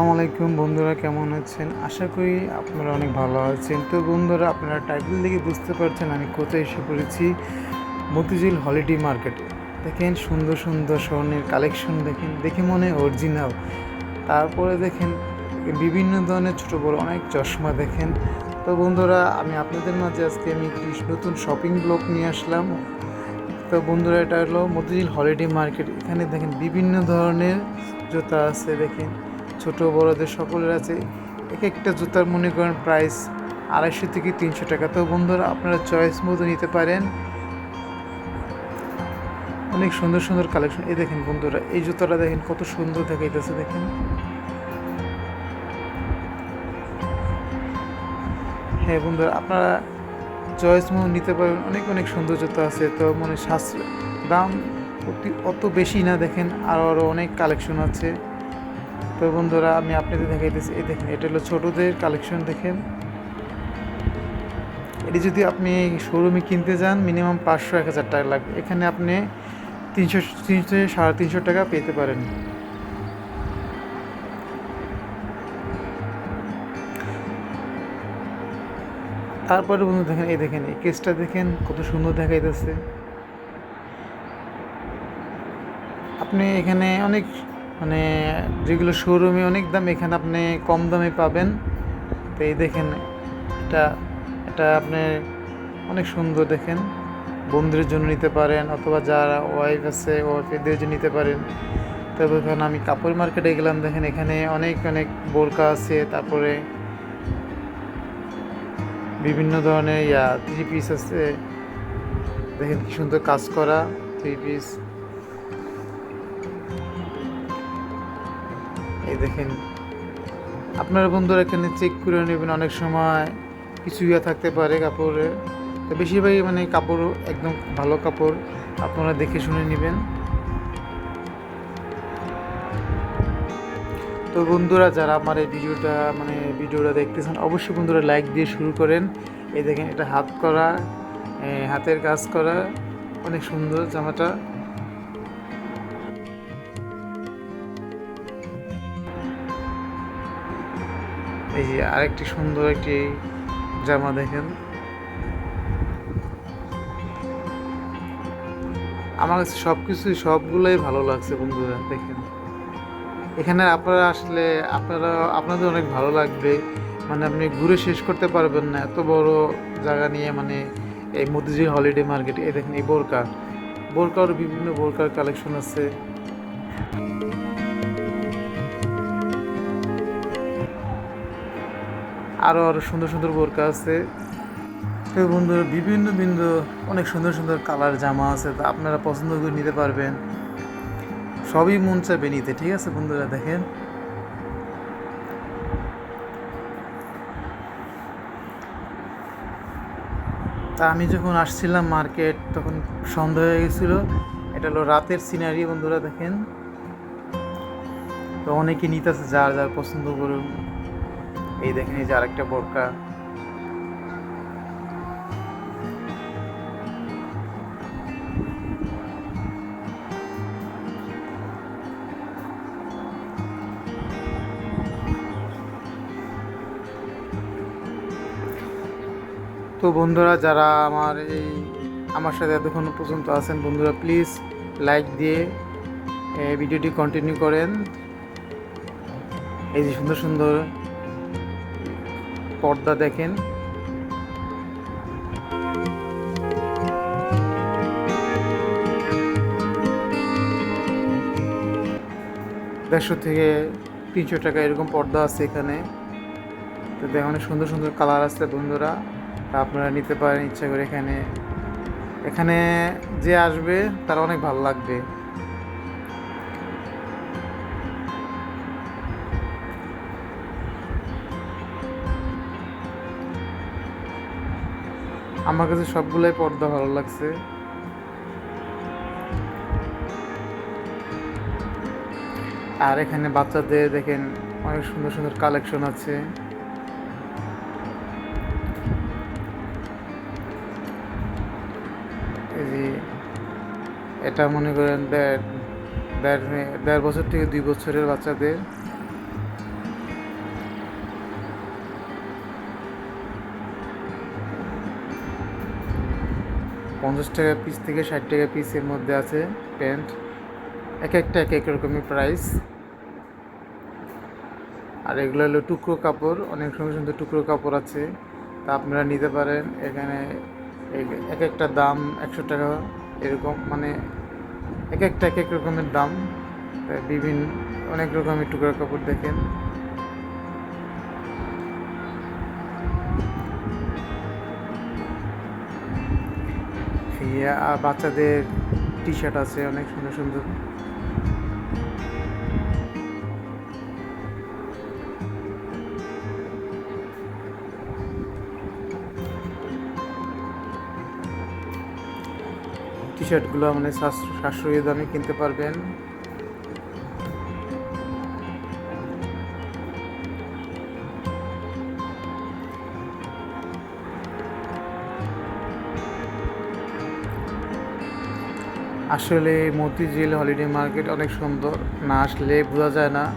আসসালামু আলাইকুম বন্ধুরা, কেমন আছেন? আশা করি আপনারা অনেক ভালো আছেন। তো বন্ধুরা, আপনারা টাইটেল দেখে বুঝতে পারছেন আমি কোথায় এসে পড়েছি। মতিঝিল হলিডে মার্কেটে দেখেন, সুন্দর সুন্দর স্বর্ণের কালেকশন দেখেন, দেখে মনে অরিজিনাল তারপরে দেখেন, বিভিন্ন ধরনের ছোটো বড় অনেক চশমা দেখেন। তো বন্ধুরা, আমি আপনাদের মাঝে আজকে আমি একটি নতুন শপিং ব্লগ নিয়ে আসলাম। তো বন্ধুরা, এটা হলো মতিঝিল হলিডে মার্কেট এখানে দেখেন, বিভিন্ন ধরনের জুতা আছে, দেখেন। ছোট বড়দের সকলের আছে। এক একটা জুতার মনে করেন প্রাইস আড়াইশো থেকে তিনশো টাকা। তো বন্ধুরা, আপনারা চয়েস মতো নিতে পারেন। অনেক সুন্দর সুন্দর কালেকশন এই দেখেন বন্ধুরা, এই জুতাটা দেখেন কত সুন্দর দেখাইতেছে, দেখেন। হ্যাঁ বন্ধুরা, আপনারা চয়েস মতো নিতে পারেন। অনেক অনেক সুন্দর জুতো আছে। তো মানে সাশ্রয় দাম অতি, অত বেশি না দেখেন। আরও আরও অনেক কালেকশন আছে। তো বন্ধুরা, আমি আপনাদের দেখাইতেছি। এই দেখেন, এটা হলো ছোটোদের কালেকশন দেখেন। এটি যদি আপনি শোরুমে কিনতে যান মিনিমাম পাঁচশো, এক হাজার টাকা লাগবে। এখানে আপনি তিনশো তিনশো, সাড়ে তিনশো টাকা পেতে পারেন। তারপরে বন্ধু, দেখেন, এই দেখেন, এই কেসটা দেখেন, কত সুন্দর দেখাইতেছে। আপনি এখানে অনেক মানে যেগুলো শোরুমে অনেক দাম, এখানে আপনি কম দামে পাবেন। তো এই দেখেন, এটা এটা আপনি অনেক সুন্দর দেখেন। বন্ধুদের জন্য নিতে পারেন, অথবা যারা ওয়াইফ আছে ওয়াইফেদের জন্য নিতে পারেন। তবে এখানে আমি কাপড় মার্কেটে গেলাম, দেখেন এখানে অনেক অনেক বোরকা আছে, তারপরে বিভিন্ন ধরনের, ইয়া থ্রি পিস আছে। দেখেন কি সুন্দর কাজ করা থ্রি পিস দেখেন, আপনারা বন্ধুরা এখানে চেক করে নেবেন অনেক সময় কিছু ইয়া থাকতে পারে কাপড়ে। তো বেশিরভাগই মানে কাপড় একদম ভালো কাপড় আপনারা দেখে শুনে নেবেন। তো বন্ধুরা, যারা আমার এই ভিডিওটা মানে ভিডিওটা দেখতেছেন, অবশ্যই বন্ধুরা লাইক দিয়ে শুরু করেন। এই দেখেন, এটা হাত করা হাতের কাজ করা, অনেক সুন্দর জামাটা। এই যে আরেকটি সুন্দর একটি জামা দেখেন। আমার কাছে সব কিছুই সবগুলোই ভালো লাগছে বন্ধুরা, দেখেন। এখানে আপনারা আসলে আপনারা, আপনাদের অনেক ভালো লাগবে। মানে আপনি ঘুরে শেষ করতে পারবেন না, এত বড় জায়গা নিয়ে মানে এই মতিঝিল হলিডে মার্কেট, এই দেখেন এই বোরকা। বোরকার বিভিন্ন বোরকার কালেকশন আছে। আরও আরও সুন্দর সুন্দর বোরকা আছে। তো বন্ধুরা, বিভিন্ন বিন্দু অনেক সুন্দর সুন্দর কালার জামা আছে, তা আপনারা পছন্দ করে নিতে পারবেন। সবই মন চাইবে নিতে, ঠিক আছে বন্ধুরা, দেখেন। তা আমি যখন আসছিলাম মার্কেট, তখন সন্ধ্যা হয়ে গেছিল, এটা হলো রাতের সিনারি বন্ধুরা, দেখেন। তো অনেকে নিতেছে যার যার পছন্দ করুন এই দেখেন এই যে আরেকটা বোরকা। তো বন্ধুরা, যারা আমার এই আমার সাথে এতক্ষণ পর্যন্ত আছেন, বন্ধুরা প্লিজ লাইক দিয়ে ভিডিওটি কন্টিনিউ করেন। এই যে সুন্দর সুন্দর পর্দা দেখেন। দেড়শো থেকে তিনশো টাকা এরকম পর্দা আছে এখানে। তো অনেক সুন্দর সুন্দর কালার আছে বন্ধুরা। আপনারা নিতে পারেন, ইচ্ছা করে এখানে। এখানে যে আসবে, তার অনেক ভালো লাগবে। আমার কাছে সবগুলোই পর্দা ভালো লাগছে। আর এখানে বাচ্চাদের দেখেন অনেক সুন্দর সুন্দর কালেকশন আছে। এটা মনে করেন দেড় দেড় বছর থেকে দুই বছরের বাচ্চাদের। পঞ্চাশ টাকা পিস থেকে ষাট টাকা পিসের মধ্যে আছে প্যান্ট এক একটা এক এক রকমের প্রাইস আর এগুলো হলো টুকরো কাপড়, অনেক সুন্দর সুন্দর টুকরো কাপড় আছে। তা আপনারা নিতে পারেন, এখানে এক- এক একটা দাম একশো টাকা এরকম মানে এক একটা এক এক রকমের দাম। বিভিন্ন, অনেক রকমের টুকরো কাপড় দেখেন। বাচ্চাদের টি শার্ট আছে, অনেক সুন্দর সুন্দর। টি শার্টগুলো মানে সাশ্র- সাশ্রয়ী দামে কিনতে পারবেন। আসলে মতিঝিল হলিডে মার্কেট অনেক সুন্দর। না আসলে বোঝা যায় না।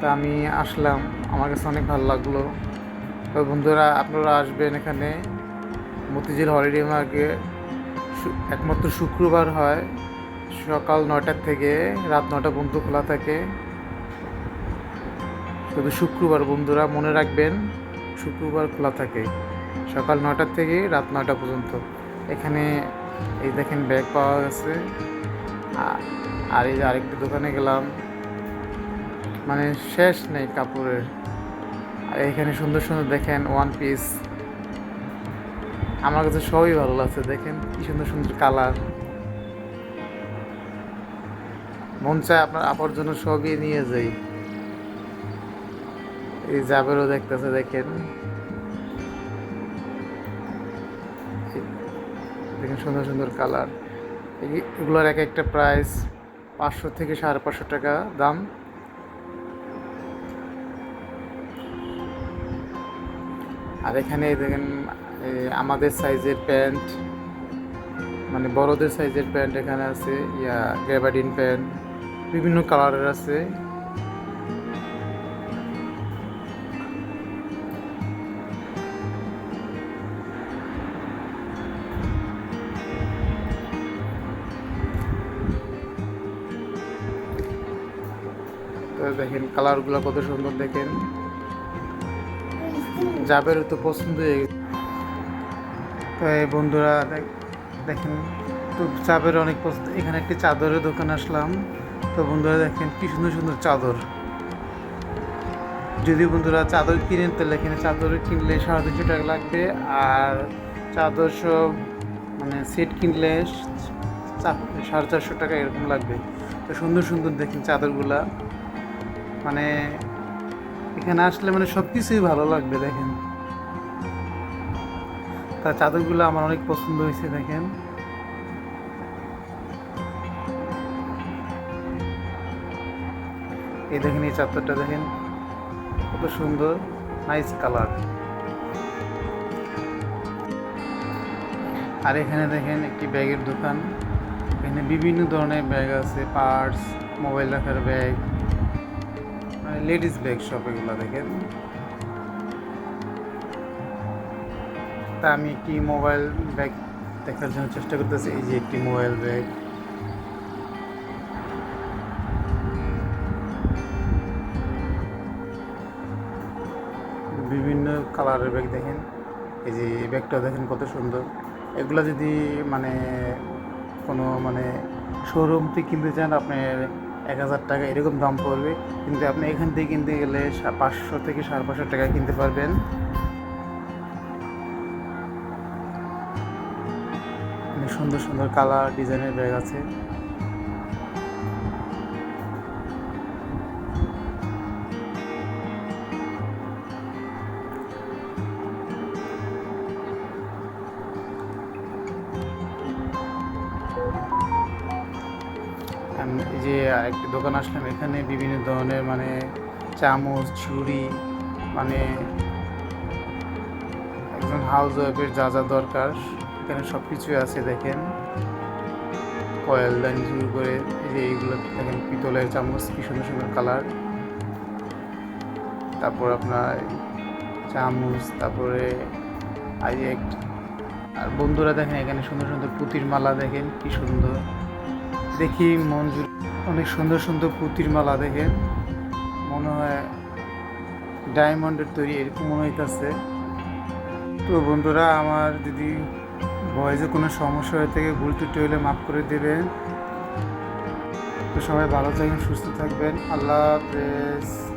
তা আমি আসলাম। আমার কাছে অনেক ভালো লাগল। তো বন্ধুরা, আপনারা আসবেন এখানে। মতিঝিল হলিডে মার্কেট একমাত্র শুক্রবার হয়। সকাল নয়টার থেকে, রাত নটা পর্যন্ত খোলা থাকে। শুধু শুক্রবার বন্ধুরা, মনে রাখবেন, শুক্রবার খোলা থাকে। সকাল নটার থেকে রাত নটা পর্যন্ত। এখানে এই দেখেন ব্যাগ পাওয়া গেছে। আর এই যে আরেকটি দোকানে গেলাম। মানে শেষ নেই কাপড়ের। আর এখানে সুন্দর সুন্দর দেখেন ওয়ান পিস আমার কাছে সবই ভালো লাগছে, দেখেন কি সুন্দর সুন্দর কালার মন চায় আপনার আপার জন্য সবই নিয়ে যাই। এই জাবেরও দেখতেছে, দেখেন। সুন্দর সুন্দর কালার এগুলোর এক একটা প্রাইস পাঁচশো থেকে সাড়ে পাঁচশো টাকা দাম। আর এখানে দেখেন আমাদের সাইজের প্যান্ট মানে বড়দের সাইজের প্যান্ট এখানে আছে, ইয়া গ্যাবাডিন প্যান্ট, বিভিন্ন কালারের আছে। তো দেখেন কালারগুলো কত সুন্দর, দেখেন। জাবের তো পছন্দ হয়ে গেছে। তো এই বন্ধুরা দেখেন, তো চাবের অনেক পছন্দ। এখানে একটি চাদরের দোকান আসলাম। তো বন্ধুরা, দেখেন কি সুন্দর সুন্দর চাদর। যদি বন্ধুরা চাদর কিনেন, তাহলে এখানে চাদর কিনলে সাড়ে তিনশো টাকা লাগবে। আর চাদর সব মানে সেট কিনলে সাড়ে চারশো টাকা এরকম লাগবে। তো সুন্দর সুন্দর দেখেন চাদরগুলা। মানে এখানে আসলে মানে সব কিছুই ভালো লাগবে, দেখেন। তার চাদরগুলো আমার অনেক পছন্দ হয়েছে, দেখেন। এই দেখেন, এই চাদরটা দেখেন, কত সুন্দর নাইস কালার আর এখানে দেখেন, একটি ব্যাগের দোকান। এখানে বিভিন্ন ধরনের ব্যাগ আছে পার্স মোবাইল রাখার ব্যাগ। লেডিস ব্যাগ সব এগুলো দেখেন। তা আমি একটি মোবাইল ব্যাগ দেখার জন্য চেষ্টা করতেছি, এই যে একটি মোবাইল ব্যাগ বিভিন্ন কালারের ব্যাগ দেখেন, এই যে এই ব্যাগটাও দেখেন কত সুন্দর। এগুলো যদি মানে কোনো মানে শোরুম থেকে কিনতে চান, আপনার এক হাজার টাকা এরকম দাম পড়বে। কিন্তু আপনি এখান থেকে কিনতে গেলে পাঁচশো থেকে সাড়ে পাঁচশো টাকায় কিনতে পারবেন। সুন্দর সুন্দর কালার ডিজাইনের ব্যাগ আছে। দোকান আসলাম, এখানে বিভিন্ন ধরনের মানে চামচ, ছুরি মানে একজন হাউস ওয়াইফের যা যা দরকার, এখানে সব কিছুই আছে দেখেন। কয়েল দান শুরু করে যে এইগুলো দেখেন, পিতলের চামচ, কি সুন্দর সুন্দর কালার তারপর আপনার চামচ, তারপরে আর বন্ধুরা দেখেন এখানে সুন্দর সুন্দর পুতির মালা দেখেন, কি সুন্দর। দেখি মন অনেক সুন্দর সুন্দর পুঁতির মালা দেখে। মনে হয় ডায়মন্ডের তৈরি, এরকম মনে হইতেছে। তো বন্ধুরা, আমার যদি ভয়েসে কোনো সমস্যা হয়ে থাকে, ভুল ত্রুটি হলে মাফ করে দেবেন তো সবাই ভালো থাকবেন, সুস্থ থাকবেন। আল্লাহ হাফেজ।